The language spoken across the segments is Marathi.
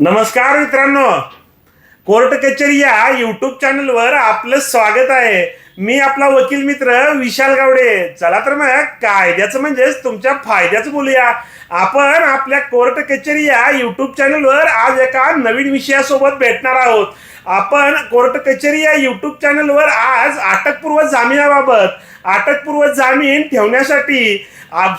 नमस्कार मित्रांनो. कोर्ट कचेरी या यूट्यूब चॅनलवर आपलं स्वागत आहे. मी आपला वकील मित्र विशाल गावडे. चला तर मग कायद्याचं म्हणजेच तुमच्या फायद्याचं बोलूया. आपण आपल्या कोर्ट कचेरी या यूट्यूब चॅनलवर आज एका नवीन विषयासोबत भेटणार आहोत. आपण कोर्ट कचेरी या यूट्यूब चॅनलवर आज अटकपूर्व जामिनाबाबत अटकपूर्व जामीन ठेवण्यासाठी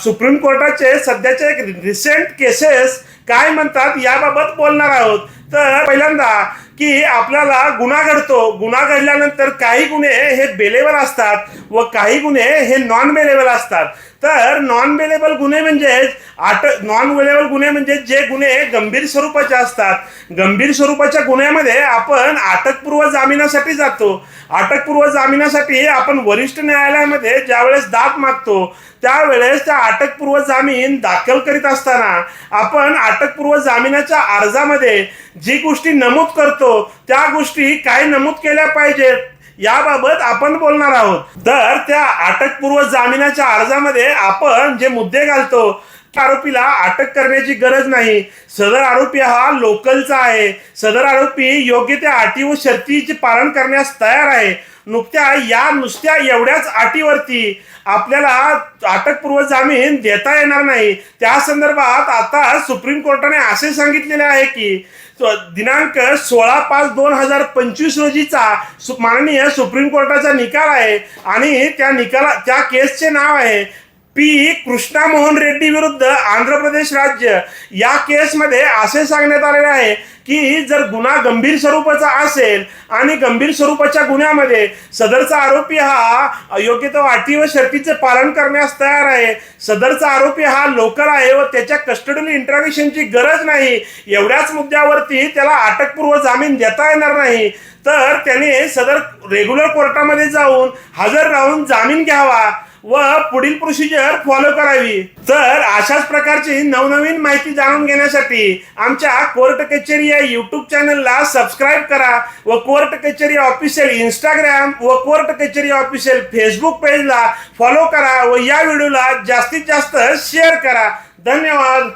सुप्रीम कोर्टाचे सध्याचे एक रिसेंट केसेस काय म्हणतात याबाबत बोलणार आहोत. तर पहिल्यांदा की आपल्याला गुन्हा घडतो. गुन्हा घडल्यानंतर काही गुन्हे हे बेलेबल असतात व काही गुन्हे हे नॉन बेलेबल असतात. तर नॉन बेलेबल गुन्हे अटक नॉन बेलेबल गुन्हे म्हणजे जे गुन्हे गंभीर स्वरूपाचे असतात. गंभीर स्वरूपाच्या गुन्ह्यामध्ये आपण अटकपूर्व जामिनासाठी जातो. अटकपूर्व जामिनासाठी आपण वरिष्ठ न्यायालयामध्ये ज्यावेळेस दाद मागतो त्यावेळेस त्या अटकपूर्व जामीन दाखल करीत असताना आपण अटकपूर्व जामिनाच्या अर्जामध्ये जी गोष्टी नमूद करतो त्या गोष्टी काय नमूद केल्या पाहिजेत याबाबत आपण बोलणार आहोत. तर त्या अटकपूर्व जामिनाच्या अर्जामध्ये आपण जे मुद्दे घालतो आरोपीला अटक करण्याची गरज नाही. सदर आरोपी हा लोकलचा आहे. सदर आरोपी योग्य त्या अटी व शर्तीचे पालन करण्यास तयार आहे. नुकत्या या नुसत्या एवढ्याच अटीवरती आपल्याला अटकपूर्व जामीन देता येणार नाही. त्या संदर्भात आता सुप्रीम कोर्टाने असे सांगितलेले आहे की दिनांक सोळा पाच दोन हजार पंचवीस रोजीचा माननीय सुप्रीम कोर्टाचा निकाल आहे आणि त्या निकाला त्या केसचे नाव आहे. पी कृष्णा मोहन रेड्डी विरुद्ध आंध्र प्रदेश राज्य या केसमध्ये असे सांगण्यात आलेले आहे की जर गुन्हा गंभीर स्वरूपाचा असेल आणि गंभीर स्वरूपाच्या गुन्ह्यामध्ये सदरचा आरोपी हा योग्य तो अटी व शर्तीचे पालन करण्यास तयार आहे सदरचा आरोपी हा लोकल आहे व त्याच्या कस्टडील इंट्रोगेशनची गरज नाही एवढ्याच मुद्द्यावरती त्याला अटकपूर्व जामीन देता येणार नाही तर त्याने सदर रेग्युलर कोर्टामध्ये जाऊन हजर राहून जामीन घ्यावा. व पुढील प्रोसिजर फॉलो करावी. तर अशाच प्रकारची नवनवीन माहिती जाणून घेण्यासाठी आमच्या कोर्ट कचेरी या युट्यूब चॅनलला सबस्क्राईब करा व कोर्ट कचेरी ऑफिशियल इंस्टाग्राम व कोर्ट कचेरी ऑफिशियल फेसबुक पेजला फॉलो करा व या व्हिडिओला जास्तीत जास्त शेअर करा. धन्यवाद.